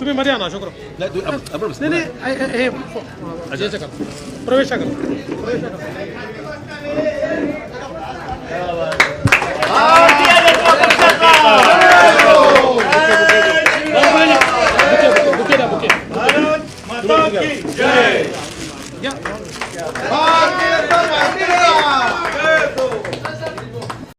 तुम्ही मध्ये आणा शोकर नाही नाही हे- हो, प्रवेश करा. बुके द्या बुके या.